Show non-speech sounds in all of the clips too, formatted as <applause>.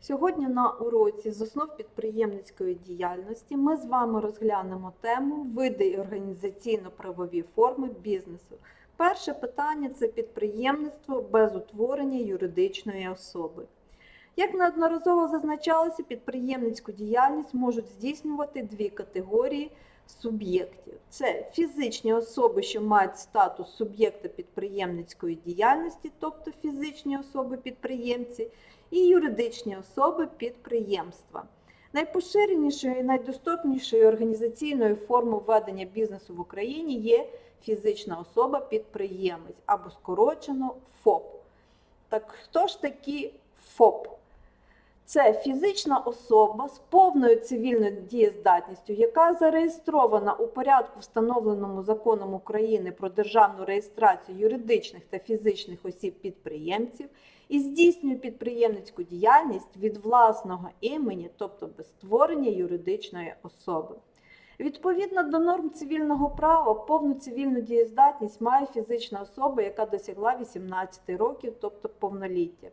Сьогодні на уроці з основ підприємницької діяльності ми з вами розглянемо тему види і організаційно-правові форми бізнесу. Перше питання це підприємництво без утворення юридичної особи. Як неодноразово зазначалося, підприємницьку діяльність можуть здійснювати дві категорії суб'єктів: це фізичні особи, що мають статус суб'єкта підприємницької діяльності, тобто фізичні особи-підприємці, і юридичні особи підприємства. Найпоширенішою і найдоступнішою організаційною формою ведення бізнесу в Україні є фізична особа-підприємець або скорочено ФОП. Так хто ж такі ФОП? Це фізична особа з повною цивільною дієздатністю, яка зареєстрована у порядку, встановленому законом України про державну реєстрацію юридичних та фізичних осіб-підприємців і здійснює підприємницьку діяльність від власного імені, тобто без створення юридичної особи. Відповідно до норм цивільного права, повну цивільну дієздатність має фізична особа, яка досягла 18 років, тобто повноліття.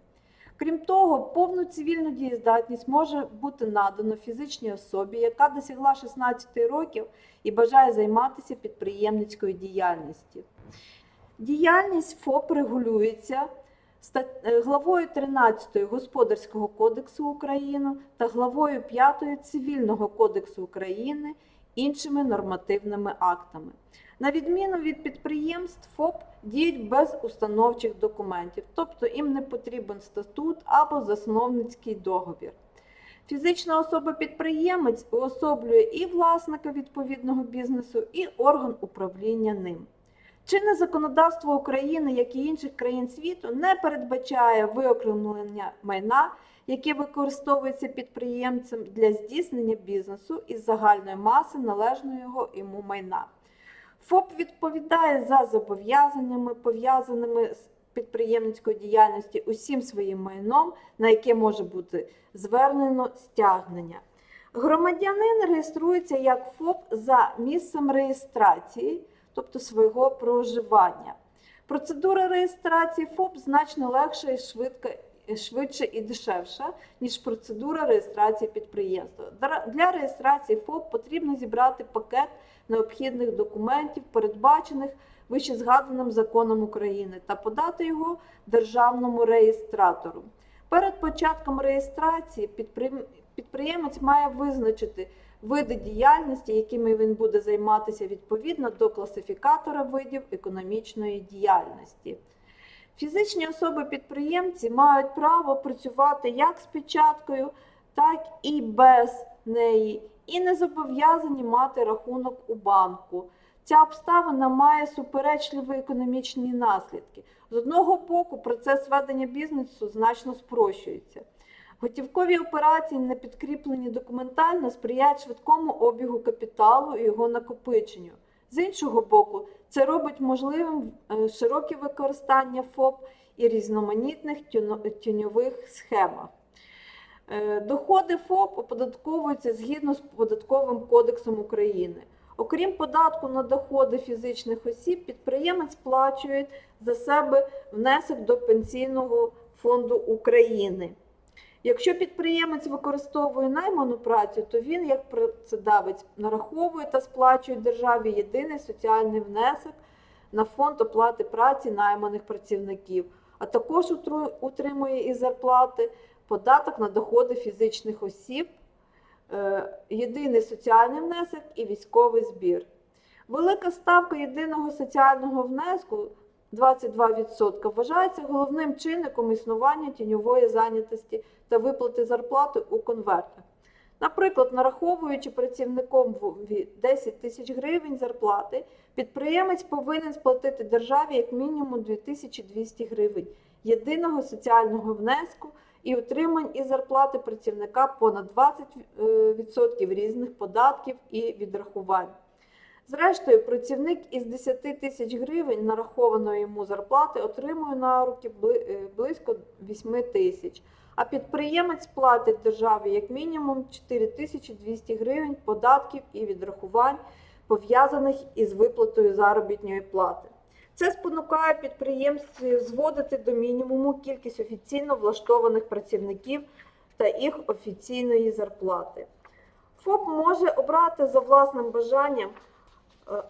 Крім того, повну цивільну дієздатність може бути надано фізичній особі, яка досягла 16 років і бажає займатися підприємницькою діяльністю. Діяльність ФОП регулюється е, главою 13 Господарського кодексу України та главою 5 Цивільного кодексу України іншими нормативними актами. На відміну від підприємств, ФОП діють без установчих документів, тобто їм не потрібен статут або засновницький договір. Фізична особа-підприємець уособлює і власника відповідного бізнесу, і орган управління ним. Чинне законодавство України, як і інших країн світу, не передбачає виокремлення майна, яке використовується підприємцем для здійснення бізнесу із загальної маси належного його йому майна. ФОП відповідає за зобов'язаннями, пов'язаними з підприємницькою діяльністю усім своїм майном, на яке може бути звернено стягнення. Громадянин реєструється як ФОП за місцем реєстрації, тобто свого проживання. Процедура реєстрації ФОП значно легша і швидка, швидше і дешевша, ніж процедура реєстрації підприємства. Для реєстрації ФОП потрібно зібрати пакет необхідних документів, передбачених вищезгаданим законом України, та подати його державному реєстратору. Перед початком реєстрації підприємець має визначити види діяльності, якими він буде займатися відповідно до класифікатора видів економічної діяльності. Фізичні особи-підприємці мають право працювати як з печаткою, так і без неї, і не зобов'язані мати рахунок у банку. Ця обставина має суперечливі економічні наслідки. З одного боку, процес ведення бізнесу значно спрощується. Готівкові операції, не підкріплені документально, сприяють швидкому обігу капіталу і його накопиченню. З іншого боку, це робить можливим е, широке використання ФОП і різноманітних тюно- тіньових схемах. Е, Доходи ФОП оподатковуються згідно з податковим кодексом України. Окрім податку на доходи фізичних осіб, підприємець сплачує за себе внесок до Пенсійного фонду України. Якщо підприємець використовує найману працю, то він, як працедавець, нараховує та сплачує державі єдиний соціальний внесок на фонд оплати праці найманих працівників, а також утримує із зарплати податок на доходи фізичних осіб, е, єдиний соціальний внесок і військовий збір. Велика ставка єдиного соціального внеску 22% вважається головним чинником існування тіньової зайнятості та виплати зарплати у конвертах. Наприклад, нараховуючи працівником 10 тисяч гривень зарплати, підприємець повинен сплатити державі як мінімум 2200 гривень єдиного соціального внеску і отримань із зарплати працівника понад 20% різних податків і відрахувань. Зрештою, працівник із 10 тисяч гривень нарахованої йому зарплати отримує на руки е, близько 8 тисяч, а підприємець платить державі як мінімум 4200 гривень податків і відрахувань, пов'язаних із виплатою заробітної плати. Це спонукає підприємців зводити до мінімуму кількість офіційно влаштованих працівників та їх офіційної зарплати. ФОП може обрати за власним бажанням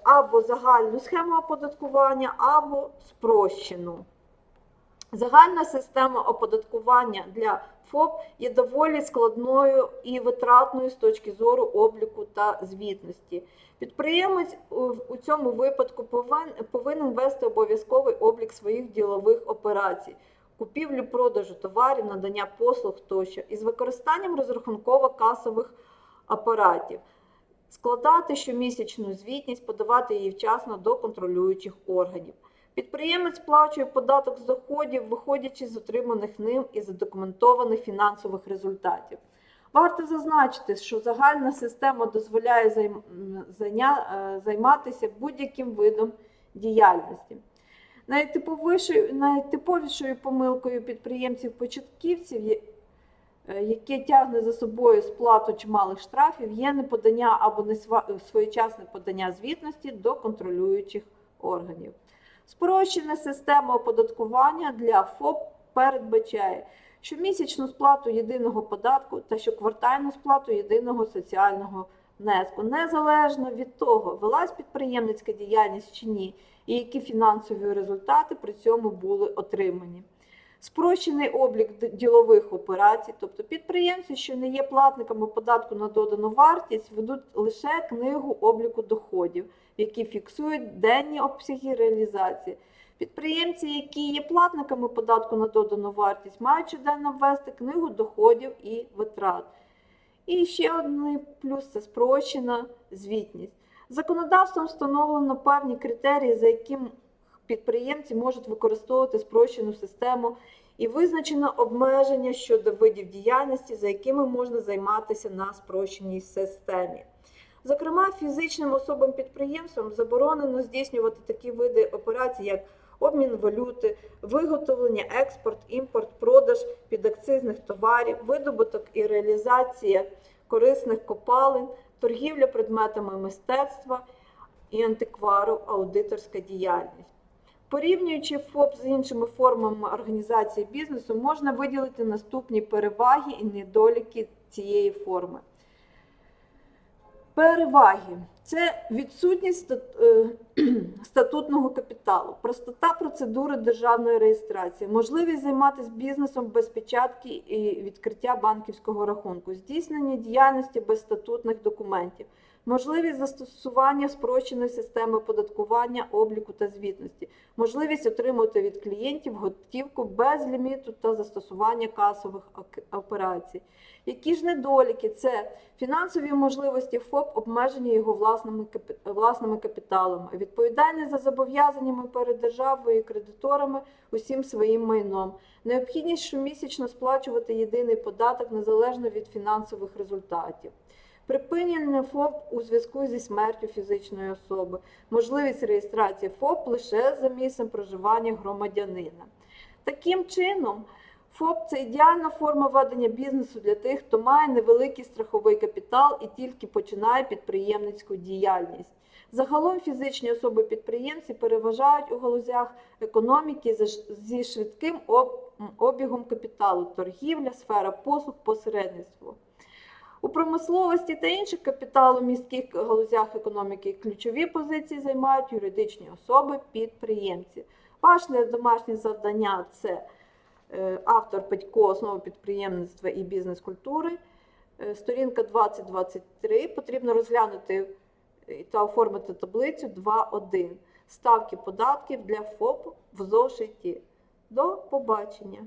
або загальну схему оподаткування, або спрощену. Загальна система оподаткування для ФОП є доволі складною і витратною з точки зору обліку та звітності. Підприємець у у цьому випадку повинен вести обов'язковий облік своїх ділових операцій, купівлю продажу товарів, надання послуг тощо із використанням розрахунково-касових апаратів, складати щомісячну звітність, подавати її вчасно до контролюючих органів. Підприємець сплачує податок з доходів, виходячи з отриманих ним і задокументованих фінансових результатів. Варто зазначити, що загальна система дозволяє е, займатися будь-яким видом діяльності. Найтиповішою, помилкою підприємців-початківців, є- яке тягне за собою сплату чималих штрафів, є неподання або несва- своєчасне подання звітності до контролюючих органів. Спрощена система оподаткування для ФОП передбачає щомісячну сплату єдиного податку та щоквартальну сплату єдиного соціального внеску, незалежно від того, велась підприємницька діяльність чи ні, і які фінансові результати при цьому були отримані. Спрощений облік ділових операцій, тобто підприємці, що не є платниками податку на додану вартість, ведуть лише книгу обліку доходів, які фіксують денні обсяги реалізації. Підприємці, які є платниками податку на додану вартість, мають щоденно ввести книгу доходів і витрат. І ще один плюс це спрощена звітність. Законодавством встановлено певні критерії, за яким підприємці можуть використовувати спрощену систему, і визначено обмеження щодо видів діяльності, за якими можна займатися на спрощеній системі. Зокрема, фізичним особам-підприємствам заборонено здійснювати такі види операцій, як обмін валюти, виготовлення, експорт, імпорт, продаж підакцизних товарів, видобуток і реалізація корисних копалин, торгівля предметами мистецтва і антиквару, аудиторська діяльність. Порівнюючи ФОП з іншими формами організації бізнесу, можна виділити наступні переваги і недоліки цієї форми. Переваги це відсутність е, <clears throat> статутного капіталу, простота процедури державної реєстрації, можливість займатися бізнесом без печатки і відкриття банківського рахунку, здійснення діяльності без статутних документів, можливість застосування спрощеної системи податкування, обліку та звітності, можливість отримати від клієнтів готівку без ліміту та застосування касових операцій. Які ж недоліки? Це фінансові можливості ФОП обмежені його власними, власними капіталами, відповідальність за зобов'язаннями перед державою і кредиторами усім своїм майном, необхідність щомісячно сплачувати єдиний податок незалежно від фінансових результатів. Припинення ФОП у зв'язку зі смертю фізичної особи, можливість реєстрації ФОП лише за місцем проживання громадянина. Таким чином, ФОП це ідеальна форма ведення бізнесу для тих, хто має невеликий страховий капітал і тільки починає підприємницьку діяльність. Загалом фізичні особи-підприємці переважають у галузях економіки зі швидким обігом капіталу, торгівля, сфера послуг, посередництво. У промисловості та інших капіталомістких галузях економіки ключові позиції займають юридичні особи-підприємці. Ваше домашнє завдання це автор Петько основи підприємництва і бізнес-культури. Е, Сторінка 2023. Потрібно розглянути е, та оформити таблицю 2.1. Ставки податків для ФОП в зошиті. До побачення!